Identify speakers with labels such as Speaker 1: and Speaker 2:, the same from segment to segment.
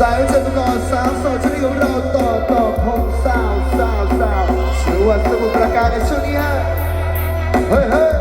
Speaker 1: สายจะไปก่อสาวสาวชนิดของเราต่อต่อพงสาวสาวสาวชื่อว่าสมุทรปราการในช่วงนี้ฮะเฮ้ยเฮ้ย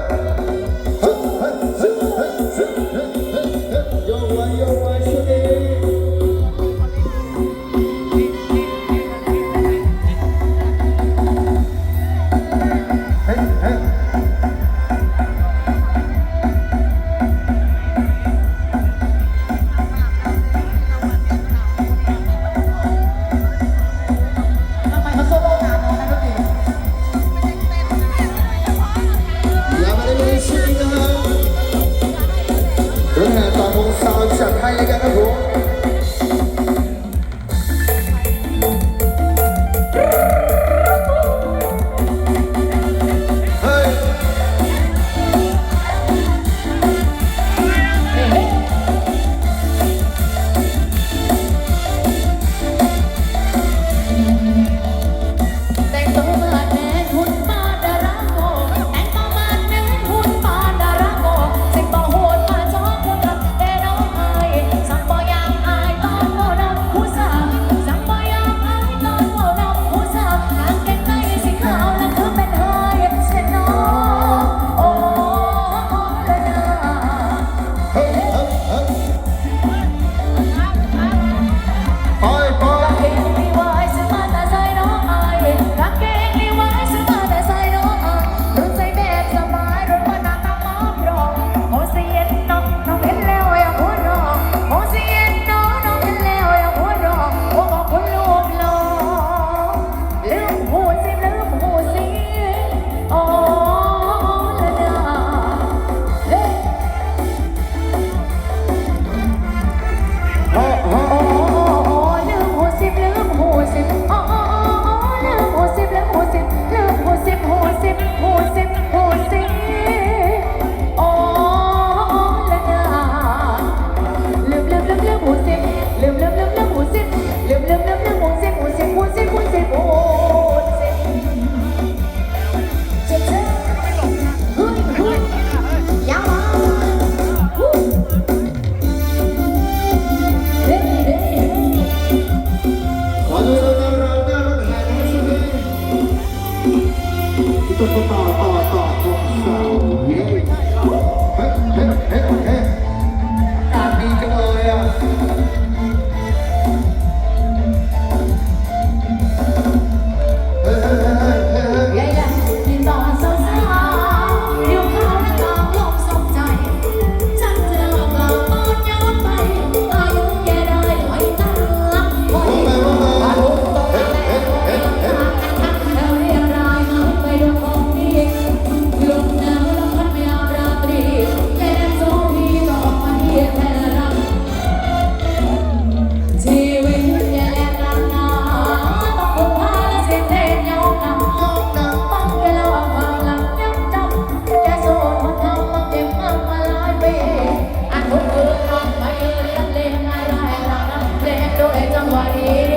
Speaker 1: Eita, Maria.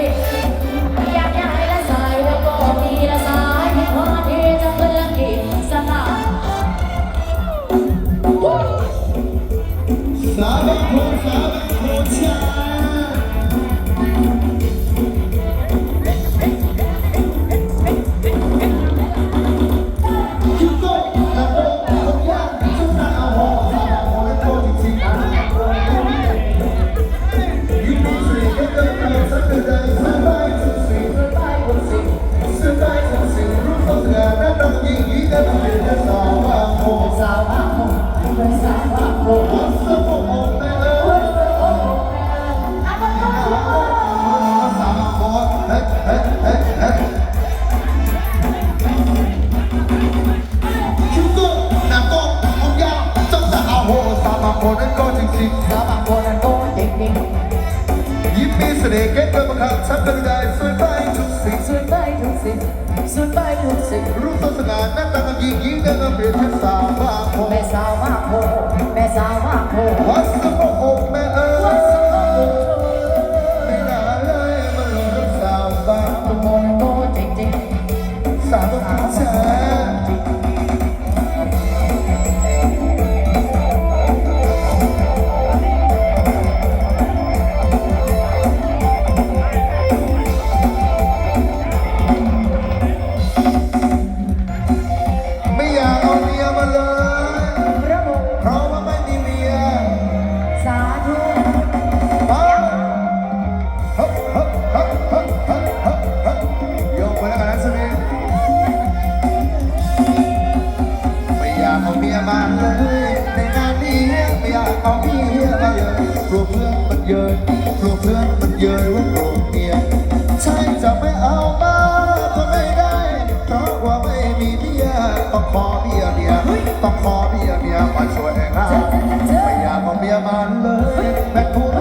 Speaker 1: น่ห์เก็บเบ
Speaker 2: อร์บังคับฉันเป็นได้สวยไปทุกสิ่งสวย
Speaker 1: ไป
Speaker 2: ทุกสิ่งสวยไปทุกสิ่งรู้ปโฆษณานน้าต่าหญิงหญิงเดินเปลี่ยนเป็นสาวมาก
Speaker 1: โห
Speaker 2: แม่สาวมา
Speaker 1: กโหแม่สาวมาก
Speaker 2: โหวัดสมบูรณ์แม่เอ๋ยวัดสมบูรณ์ไม่น่าเลยมันหลงสาว
Speaker 1: บ้าตัวโตจริงจริงสาวมากาย เอาเพี่มา
Speaker 2: เย
Speaker 1: อะกลัว
Speaker 2: เพื่
Speaker 1: อนมันเยินกลัว
Speaker 2: เพื่อนมันเยินว่าโกรธเมียใช่จะไม่เอามาก็ไม่ได้ เพราะว่าไม่มีเมียต้องขอเมียเมียต้องขอเมียเมียมาช่วยงานไม่อยากเอาเมียมาเลยแม่ทุ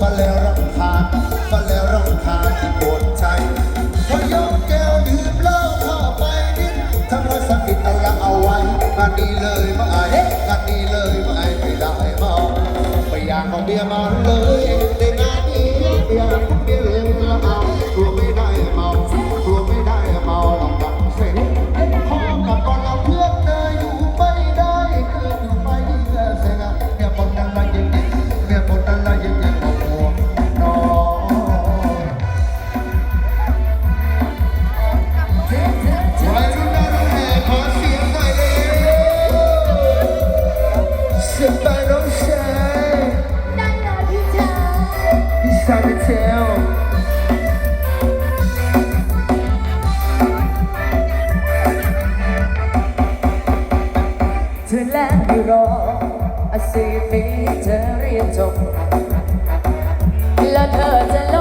Speaker 2: ก็เลยรำคาญี้เธ
Speaker 1: อเรียนจบ แล้วเธอจะล